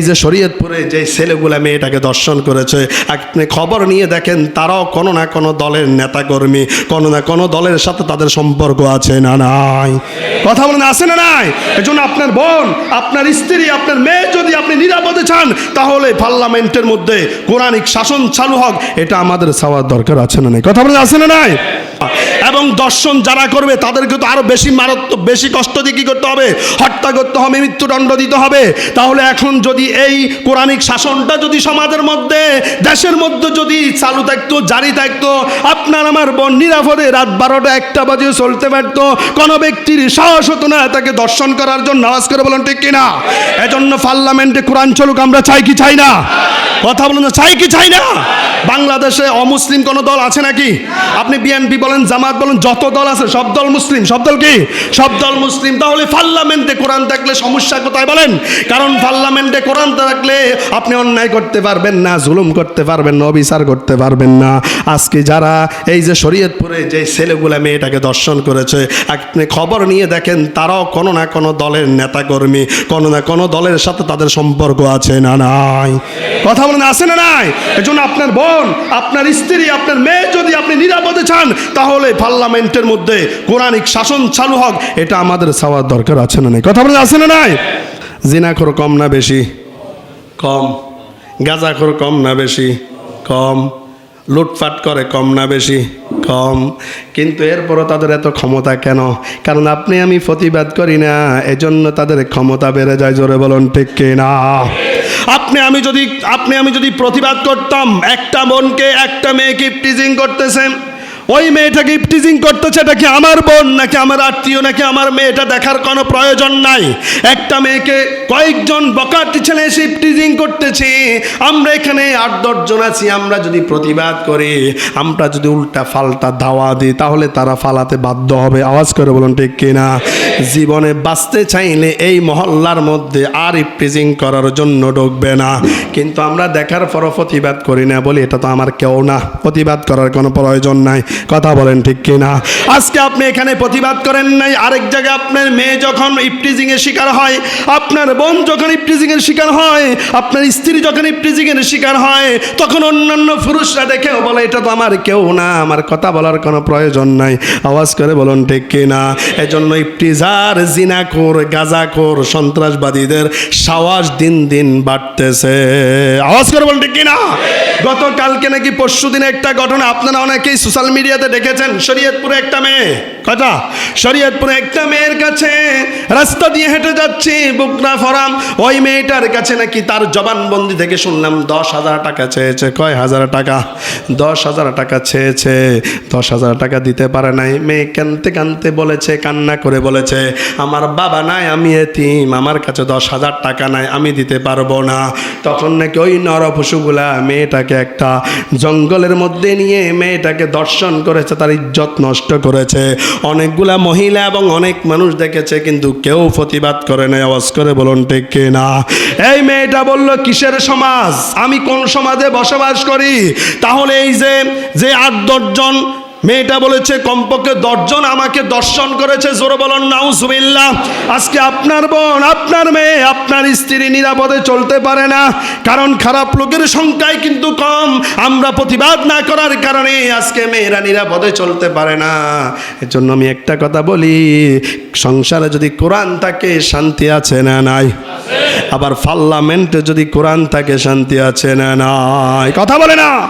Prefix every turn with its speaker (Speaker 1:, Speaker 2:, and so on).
Speaker 1: এই যে শরীয়তপুরে যে ছেলেগুলা মেয়েটাকে দর্শন করেছে, আপনি খবর নিয়ে দেখেন, তারাও কোনো না কোনো দলের নেতাকর্মী, কোনো না কোনো দলের সাথে তাদের সম্পর্ক আছে না নাই? কথা বলেন, আছে না নাই? এজন্য আপনার বোন, আপনার স্ত্রী, আপনার মেয়ে যদি আপনি নিরাপদে চান, তাহলে পার্লামেন্টের মধ্যে কোরআনিক শাসন চালু হোক, এটা আমাদের চাওয়ার দরকার আছে না নাই? কথা বলেন, আছে না নাই? এবং দর্শন যারা করবে, তাদেরকে তো আরও বেশি মারাত্মক, বেশি কষ্ট দিয়ে কি করতে হবে? হত্যা করতে হবে, মৃত্যুদণ্ড দিতে হবে। তাহলে এখন যদি এই কোরআনিক শাসনটা যদি সমাজের মধ্যে, দেশের মধ্যে যদি চালু থাকতো, জারি থাকতো, আপনার আমার বোন নিরাপদে রাত বারোটা একটা বাজে চলতে পারতো। কোনো ব্যক্তির সাহস হতো না তাকে দর্শন করার জন্য। আওয়াজ করে বলেন, ঠিক কিনা? এজন্য পার্লামেন্টে কোরআন চলুক, আমরা চাই কি চাই না? কথা বলুন, চাই কি চাই না? বাংলাদেশে অমুসলিম কোনো দল আছে নাকি? আপনি বিএনপি বলেন, জামাত বলেন, যত দল আছে, সব দল মুসলিম। সব দল কি? সব দল মুসলিম। তাহলে পার্লামেন্টে কোরআন থাকলে সমস্যা কোথায় বলেন? কারণ পার্লামেন্টে কোরআন থাকলে আপনি অন্যায় করতে পারবেন না, জুলুম করতে পারবেন না, অবিচার করতে পারবেন না। আজকে যারা এই যে শরীয়তপুরে যে ছেলেগুলা, মেয়েটাকে দর্শন করেছে, আপনি খবর নিয়ে দেখেন, তারাও কোনো না কোনো দলের নেতাকর্মী, কোনো না কোনো দলের সাথে তাদের সম্পর্ক আছে না নাই? কথা বলেন, আছে না নাই? এজন্য আপনার বোন, আপনার স্ত্রী, আপনার মেয়ে যদি আপনি নিরাপদে চান, তাহলে পার্লামেন্টের মধ্যে কোরআনিক শাসন চালু হোক। এটা আমাদের চাওয়ার দরকার আছে না নাই? কথা বলে আছে না নাই? জিনাখোর কম না বেশি? কম। গাঁজাখোর কম না বেশি? কম। লুটপাট করে কম না বেশি? কম। কিন্তু এরপরও তাদের এত ক্ষমতা কেন? কারণ আপনি আমি প্রতিবাদ করি না, এজন্য তাদের ক্ষমতা বেড়ে যায়, জোরে বলুন, ঠিক না আপনি আমি যদি আপনি আমি যদি প্রতিবাদ করতাম একটা বোনকে একটা মেয়েকে টিজিং করতেছেন। ওই মেয়েটাকে ইপটিজিং করতেছে? এটা কি আমার বোন নাকি আমার আত্মীয় নাকি আমার মেয়েটা? দেখার কোনো প্রয়োজন নাই। একটা মেয়েকে কয়েকজন বকাটি ছেলে এসে ইপটিজিং করতেছে। আমরা এখানে আট দশজন আছি, আমরা যদি প্রতিবাদ করি, আমরা যদি উল্টা ফাল্টা ধাওয়া দিই, তাহলে তারা ফালাতে বাধ্য হবে। আওয়াজ করে বলুন, ঠিক কিনা? জীবনে বাঁচতে চাইলে এই মহল্লার মধ্যে আর ইপটিজিং করার জন্য ঢুকবে না। কিন্তু আমরা দেখার পরও প্রতিবাদ করি না বলি, এটা তো আমার কেউ না। প্রতিবাদ করার কোনো প্রয়োজন নাই। কথা বলেন ঠিক কিনা? আজকে আপনি এখানে প্রতিবাদ করেন নাই, আরেক জায়গায় আপনার মেয়ে যখন ইপটিজিং এর শিকার হয়, আপনার বোন যখন ইপটিজিং এর শিকার হয়, আপনার স্ত্রী যখন ইপটিজিং এর শিকার হয়, তখন অন্যান্য পুরুষরা দেখেও বলে, এটা তো আমার কেউ না, আমার কথা বলার কোনো প্রয়োজন নাই। আওয়াজ করে বলুন, ঠিক কিনা? এজন্য ইপটিজার, জিনাখোর, গাজাখোর, সন্ত্রাসবাদীদের সাওয়াজ দিন দিন বাড়তেছে। আওয়াজ করে বলুন, ঠিক কিনা? গতকালকে নাকি পরশু দিনে একটা ঘটনা, আপনারা অনেকেই সোশ্যাল মিডিয়াতে দেখেছেন, শরীয়তপুরে একটা মেয়ে কথা শরীয়তপুরে একটা মেয়ের কাছে রাস্তা দিয়ে হেঁটে যাচ্ছে বুকনা ফরাম। ওই মেয়েটার কাছে নাকি তার জবানবন্দি থেকে শুনলাম, দশ হাজার টাকা চেয়েছে। কয় হাজার টাকা? দশ হাজার টাকা চেয়েছে। দশ হাজার টাকা দিতে পারে নাই। মেয়ে কানতে কানতে বলেছে, কান্না করে বলেছে, আমার বাবা নাই, আমি এতিম, আমার কাছে দশ হাজার টাকা নাই, আমি দিতে পারব না। তখন নাকি ওই নরপশুগুলা মেয়েটাকে একটা জঙ্গলের মধ্যে নিয়ে মেয়েটাকে দর্শন করেছে, তার ইজ্জত নষ্ট করেছে। অনেকগুলা মহিলা এবং অনেক মানুষ দেখেছে, কিন্তু কেউ প্রতিবাদ করে নাই, আওয়াজ করে বলুন, ঠিক কে না? এই মেয়েটা বলল, কিসের সমাজ? আমি কোন সমাজে বসবাস করি? তাহলে এই যে যে আট দশজন মেয়েটা বলেছে, কমপক্ষে দশজন আমাকে দর্শন করেছে। জোরে বলুন, নাউজুবিল্লাহ। আজকে আপনার বোন, আপনার মেয়ে, আপনার স্ত্রী নিরাপদে চলতে পারে না। কারণ খারাপ লোকের সংখ্যায় কিন্তু কম। আমরা প্রতিবাদ না করার কারণে আজকে মেয়েরা নিরাপদে চলতে পারে না। এজন্য আমি একটা কথা বলি, সংসারে যদি কোরআন থাকে, শান্তি আছে না নাই? আবার পার্লামেন্টে যদি কোরআন থাকে, শান্তি আছে না নাই? কথা বলে না।